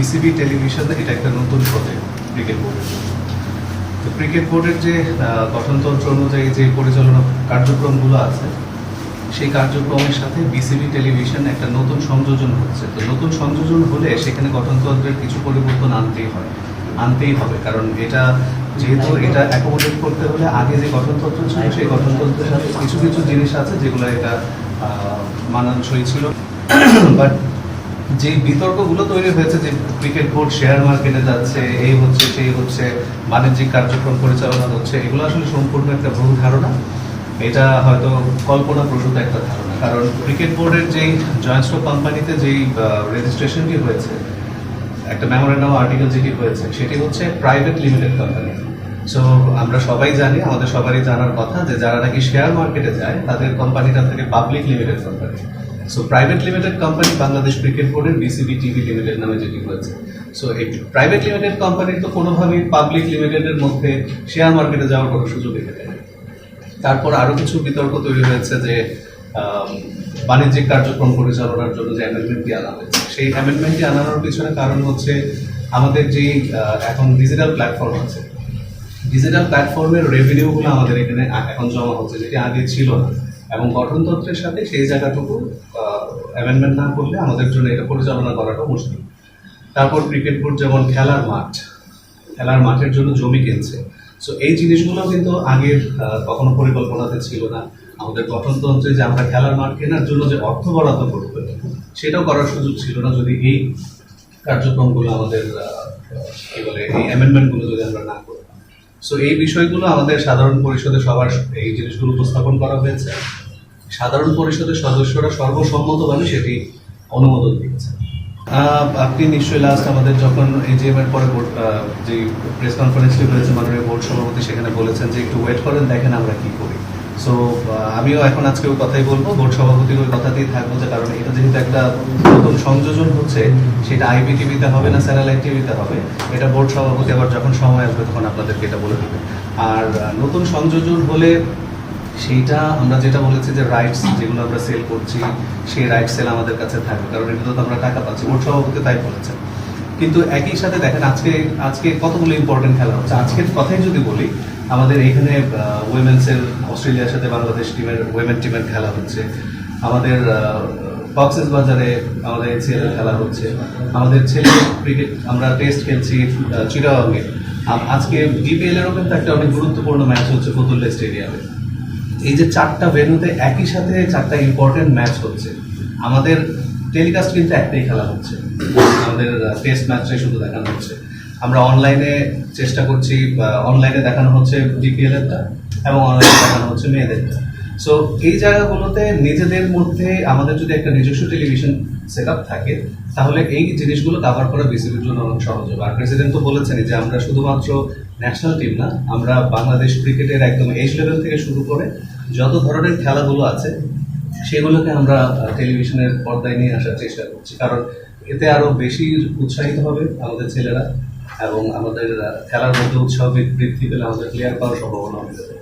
BCB television এটা একটা নতুন প্রজেক্ট ক্রিকেট বোর্ডের তো ক্রিকেট বোর্ডের যে গঠনতন্ত্র অনুযায়ী যে পরিচালনা কার্যক্রমগুলো আছে, সেই কার্যক্রমের সাথে বিসিবি টেলিভিশন একটা নতুন সংযোজন হচ্ছে। তো নতুন সংযোজন হলে সেখানে গঠনতন্ত্রের কিছু পরিবর্তন আনতেই হয়। আনতেই হবে, কারণ এটা যেহেতু এটা অ্যাকোমোডেট করতে হলে আগে যে গঠনতন্ত্র ছিল, সেই গঠনতন্ত্রের সাথে কিছু কিছু জিনিস আছে যেগুলো এটা মানানসই ছিল। বাট যে বিতর্কগুলো তৈরি হয়েছে, যে ক্রিকেট বোর্ড শেয়ার মার্কেটে যাচ্ছে এই হচ্ছে সেই হচ্ছে, বাণিজ্যিক কার্যক্রম পরিচালনা হচ্ছে, এগুলো আসলে সম্পূর্ণ একটা ভুল ধারণা। এটা হয়তো কল্পনা প্রসূত একটা ধারণা। কারণ ক্রিকেট বোর্ডের যেই জয়েন্ট স্টক কোম্পানিতে যেই রেজিস্ট্রেশনটি হয়েছে, একটা মেমোরেন্ডাম আর্টিকেল যেটি হয়েছে, সেটি হচ্ছে প্রাইভেট লিমিটেড কোম্পানি সো আমরা সবাই জানি, আমাদের সবারই জানার কথা যে যারা নাকি শেয়ার মার্কেটে যায়, তাদের কোম্পানিটা থেকে public limited company so private limited company Bangladesh cricket বোর্ডের বিসিবি টিভি লিমিটেড নামে যেটি হয়েছে। সো এই প্রাইভেট লিমিটেড কোম্পানির তো কোনোভাবেই পাবলিক লিমিটেডের মধ্যে শেয়ার মার্কেটে যাওয়ার কোনো সুযোগ এখানে নেই। তারপর আরও কিছু বিতর্ক তৈরি হয়েছে যে বাণিজ্যিক কার্যক্রম পরিচালনার জন্য যে অ্যামেন্ডমেন্টটি আনা হয়েছে, সেই অ্যামেন্ডমেন্টটি আনানোর পিছনে কারণ হচ্ছে আমাদের যে এখন ডিজিটাল প্ল্যাটফর্ম আছে ডিজিটাল প্ল্যাটফর্মের রেভিনিউগুলো আমাদের এখানে এখন জমা হচ্ছে, যেটি আগে ছিল না। এবং গঠনতন্ত্রের সাথে সেই জায়গাটুকু অ্যামেন্ডমেন্ট না করলে আমাদের জন্য এটা পরিচালনা করাটা মুশকিল। তারপর ক্রিকেট বোর্ড যেমন খেলার মাঠ, খেলার মাঠের জন্য জমি কিনছে। সো এই জিনিসগুলো কিন্তু আগের কখনো পরিকল্পনাতে ছিল না। আমাদের গঠনতন্ত্রে যে আমরা খেলার মাঠ কেনার জন্য যে অর্থ বরাদ্দ করতে সেটাও করার সুযোগ ছিল না। যদি এই কার্যক্রমগুলো আমাদের কি বলে, এই অ্যামেন্ডমেন্টগুলো যদি আমরা না করতাম সো এই বিষয়গুলো আমাদের সাধারণ পরিষদে সবার এই জিনিসগুলো উপস্থাপন করা হয়েছে। সাধারণ পরিষদের সদস্যরা সর্বসম্মতভাবে সেটি অনুমোদন দিয়েছে। আপনি নিশ্চয়ই লাস্ট আমাদের যখন এজিএম এর পরে যে প্রেস কনফারেন্সটি হয়েছে, মাননীয় বোর্ড সভাপতি সেখানে বলেছেন যে, একটু ওয়েট করেন, দেখেন আমরা কি করি। সো আমিও এখন আজকে কথাই বলব বোর্ড সভাপতির ওই কথাতেই থাকব যে, কারণ এটা যেহেতু একটা নতুন সংযোজন হচ্ছে, সেটা আইপি টিভিতে হবে না, স্যাটেলাইট টিভিতে হবে। এটা বোর্ড সভাপতি আবার যখন সময় আসবে, তখন আপনাদেরকে এটা বলে দেবে। আর নতুন সংযোজন হলে সেইটা আমরা যেটা বলেছি যে রাইটস যেগুলো আমরা সেল করছি, সেই রাইট সেল আমাদের কাছে থাকবে, কারণ এটা তো আমরা টাকা পাচ্ছি বোর্ড সভাপতি তাই বলেছেন কিন্তু একই সাথে দেখেন, আজকে আজকে কতগুলো ইম্পর্টেন্ট খেলা হচ্ছে, আজকের কথাই যদি বলি আমাদের এখানে উইমেন্স এর অস্ট্রেলিয়ার সাথে বাংলাদেশ টিমের উইমেন টিমের খেলা হচ্ছে। আমাদের বক্সেস বাজারে আমাদের এসিএল খেলা হচ্ছে। আমাদের ছেলে ক্রিকেট আমরা টেস্ট খেলছি আহ, আজকে ডিপিএল এরও কিন্তু একটা অনেক গুরুত্বপূর্ণ ম্যাচ হচ্ছে ফতুল্লা স্টেডিয়ামে এই যে চারটা ভেন্যুতে একই সাথে চারটা ইম্পর্টেন্ট ম্যাচ হচ্ছে। আমাদের টেলিকাস্ট কিন্তু একটাই খেলা হচ্ছে। আমাদের টেস্ট ম্যাচটাই শুধু দেখানো হচ্ছে। আমরা অনলাইনে চেষ্টা করছি অনলাইনে দেখানো হচ্ছে ডিপিএল এরটা এবং অনলাইনে দেখানো হচ্ছে মেয়েদেরটা সো এই জায়গাগুলোতে নিজেদের মধ্যে আমাদের যদি একটা নিজস্ব টেলিভিশন সেট থাকে, তাহলে এই জিনিসগুলো কাভার করা বিসিবির জন্য অনেক সহজ হবে। আর প্রেসিডেন্ট তো বলেছেনই যে, আমরা শুধুমাত্র ন্যাশনাল টিম না, আমরা বাংলাদেশ ক্রিকেটের একদম এজ লেভেল থেকে শুরু করে যত ধরনের খেলাগুলো আছে, সেগুলোকে আমরা টেলিভিশনের পর্দায় নিয়ে আসার চেষ্টা করছি। কারণ এতে আরও বেশি উৎসাহিত হবে আমাদের ছেলেরা। এবং আমাদের খেলার মধ্যে উৎসাহ বৃদ্ধি পেলে আমাদের প্লেয়ার পাওয়ার সম্ভাবনা হবে